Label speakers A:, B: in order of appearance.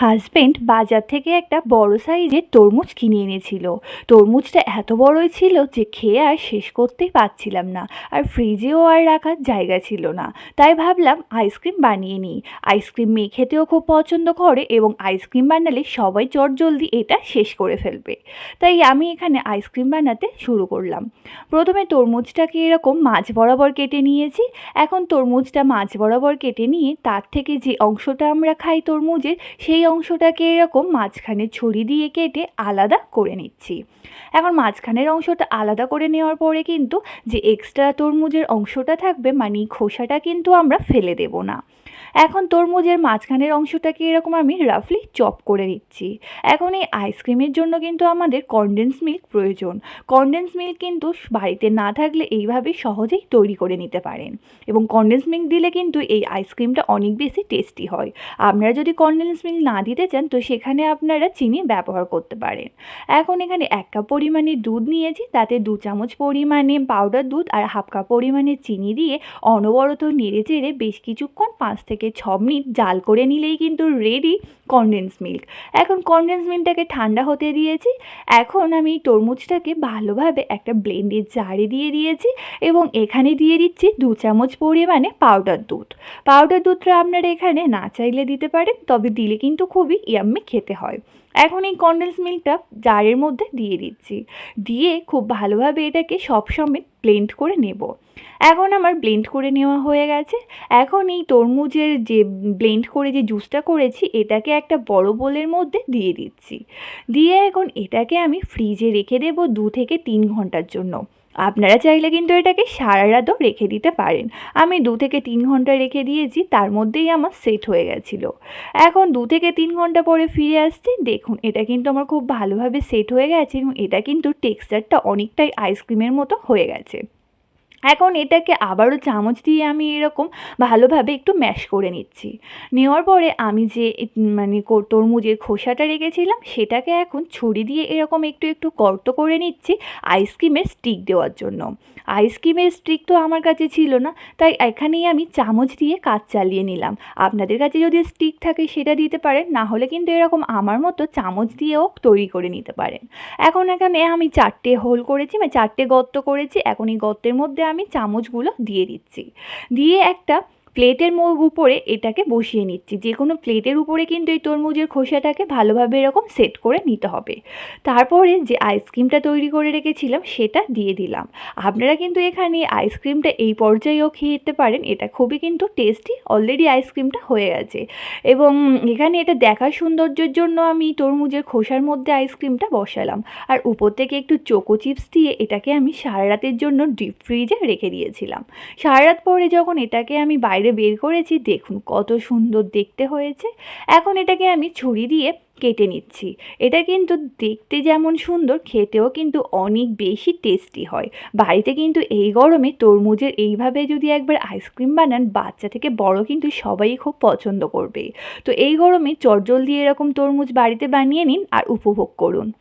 A: Husband বাজার থেকে একটা বড় সাইজের তরমুজ কিনে এনেছিল। তরমুজটা এত বড়ই ছিল যে খেয়ে আর শেষ করতেই পারছিলাম না। আর ফ্রিজেও আর রাখার জায়গা ছিল না। তাই ভাবলাম আইসক্রিম বানিয়ে নিই। আইসক্রিম মেয়ে খেতেও খুব পছন্দ করে এবং আইসক্রিম বানালে সবাই চটজলদি এটা শেষ করে ফেলবে। তাই আমি এখানে আইসক্রিম বানাতে শুরু করলাম। প্রথমে তরমুজটাকে এরকম মাছ বরাবর কেটে নিয়েছি। এখন তরমুজটা মাছ বরাবর কেটে নিয়ে তার থেকে যে অংশটা আমরা খাই তরমুজের, সেই অংশটাকে এরকম মাঝখানে ছুরি দিয়ে কেটে আলাদা করে নিচ্ছি। এখন মাঝখানের অংশটা আলাদা করে নেওয়ার পরে কিন্তু যে এক্সট্রা তরমুজের অংশটা থাকবে মানে খোসাটা কিন্তু আমরা ফেলে দেব না। এখন তরমুজের মাঝখানের অংশটাকে এরকম আমি রাফলি চপ করে নিচ্ছি। এখন এই আইসক্রিমের জন্য কিন্তু আমাদের কনডেন্স মিল্ক প্রয়োজন। কনডেন্স মিল্ক কিন্তু বাড়িতে না থাকলে এইভাবে সহজেই তৈরি করে নিতে পারেন। এবং কনডেন্স মিল্ক দিলে কিন্তু এই আইসক্রিমটা অনেক বেশি টেস্টি হয়। আপনারা যদি কনডেন্স মিল্ক না দিতে চান, তো সেখানে আপনারা চিনি ব্যবহার করতে পারেন। এখন এখানে এক কাপ পরিমাণে দুধ নিয়েছি, তাতে দু চামচ পরিমাণে পাউডার দুধ আর হাফ কাপ পরিমাণে চিনি দিয়ে অনবরত নেড়ে চেড়ে বেশ কিছুক্ষণ পাঁচ থেকে ছ মিনিট জাল করে নিলেই কিন্তু রেডি কনডেন্স মিল্ক এখন কনডেন্স মিল্কটাকে ঠান্ডা হতে দিয়েছি। এখন আমি তরমুজটাকে ভালোভাবে একটা ব্লেন্ডের জারে দিয়ে দিয়েছি এবং এখানে দিয়ে দিচ্ছি দু চামচ পরিমাণে পাউডার দুধ। পাউডার দুধটা আপনারা এখানে না চাইলে দিতে পারেন, তবে দিলে কিন্তু খুবই ইয়াম্মি খেতে হয়। এখন এই কনডেন্স মিল্কটা জারের মধ্যে দিয়ে দিচ্ছি। দিয়ে খুব ভালোভাবে এটাকে সবসময় ব্লেন্ড করে নেব। এখন আমার ব্লেন্ড করে নেওয়া হয়ে গেছে। এখন এই তরমুজের যে ব্লেন্ড করে যে জুসটা করেছি, এটাকে একটা বড় বোলের মধ্যে দিয়ে দিচ্ছি। দিয়ে এখন এটাকে আমি ফ্রিজে রেখে দেবো দু থেকে তিন ঘণ্টার জন্য। আপনারা চাইলে কিন্তু এটাকে সারা রাতও রেখে দিতে পারেন। আমি দু থেকে তিন ঘণ্টা রেখে দিয়েছি, তার মধ্যেই আমার সেট হয়ে গেছিল। এখন দু থেকে তিন ঘণ্টা পরে ফিরে আসছি, দেখুন এটা কিন্তু আমার খুব ভালোভাবে সেট হয়ে গেছে এবং এটা কিন্তু টেক্সচারটা অনেকটাই আইসক্রিমের মতো হয়ে গেছে। এখন এটাকে আবারও চামচ দিয়ে আমি এরকম ভালোভাবে একটু ম্যাশ করে নিচ্ছি। নেওয়ার পরে আমি যে মানে তরমুজের খোসাটা রেখেছিলাম, সেটাকে এখন ছুরি দিয়ে এরকম একটু একটু কর্ত করে নিচ্ছি আইসক্রিমের স্টিক দেওয়ার জন্য। আইসক্রিমের স্টিক তো আমার কাছে ছিল না, তাই এখানেই আমি চামচ দিয়ে কাজ চালিয়ে নিলাম। আপনাদের কাছে যদি স্টিক থাকে সেটা দিতে পারেন, না হলে কিন্তু এরকম আমার মতো চামচ দিয়েও তৈরি করে নিতে পারেন। এখন এখানে আমি চারটে হোল করেছি মানে চারটে গর্ত করেছি। এখন এই গর্তের মধ্যে আমি চামচগুলো দিয়ে দিচ্ছি। দিয়ে একটা প্লেটের উপরে এটাকে বসিয়ে নিচ্ছি। যে কোনো প্লেটের উপরে কিন্তু এই তরমুজের খোসাটাকে ভালোভাবে এরকম সেট করে নিতে হবে। তারপরে যে আইসক্রিমটা তৈরি করে রেখেছিলাম, সেটা দিয়ে দিলাম। আপনারা কিন্তু এখানে আইসক্রিমটা এই পর্যায়েও খেয়ে যেতে পারেন। এটা খুবই কিন্তু টেস্টি, অলরেডি আইসক্রিমটা হয়ে গেছে। এবং এখানে এটা দেখার সৌন্দর্যের জন্য আমি তরমুজের খোসার মধ্যে আইসক্রিমটা বসালাম। আর উপর থেকে একটু চোকো চিপস দিয়ে এটাকে আমি সারা রাতের জন্য ডিপ ফ্রিজে রেখে দিয়েছিলাম। সারা রাত পরে যখন এটাকে আমি বাইরে বের করেছি। দেখুন কত সুন্দর দেখতে হয়েছে। এখন এটাকে আমি ছুরি দিয়ে কেটে নিচ্ছি। এটা কিন্তু দেখতে যেমন সুন্দর, খেতেও কিন্তু অনেক বেশি টেস্টি হয়। বাড়িতে কিন্তু এই গরমে তরমুজের এইভাবে যদি একবার আইসক্রিম বানান, বাচ্চা থেকে বড় কিন্তু সবাই খুব পছন্দ করবে। তো এই গরমে চটজল দিয়ে এরকম তরমুজ বাড়িতে বানিয়ে নিন আর উপভোগ করুন।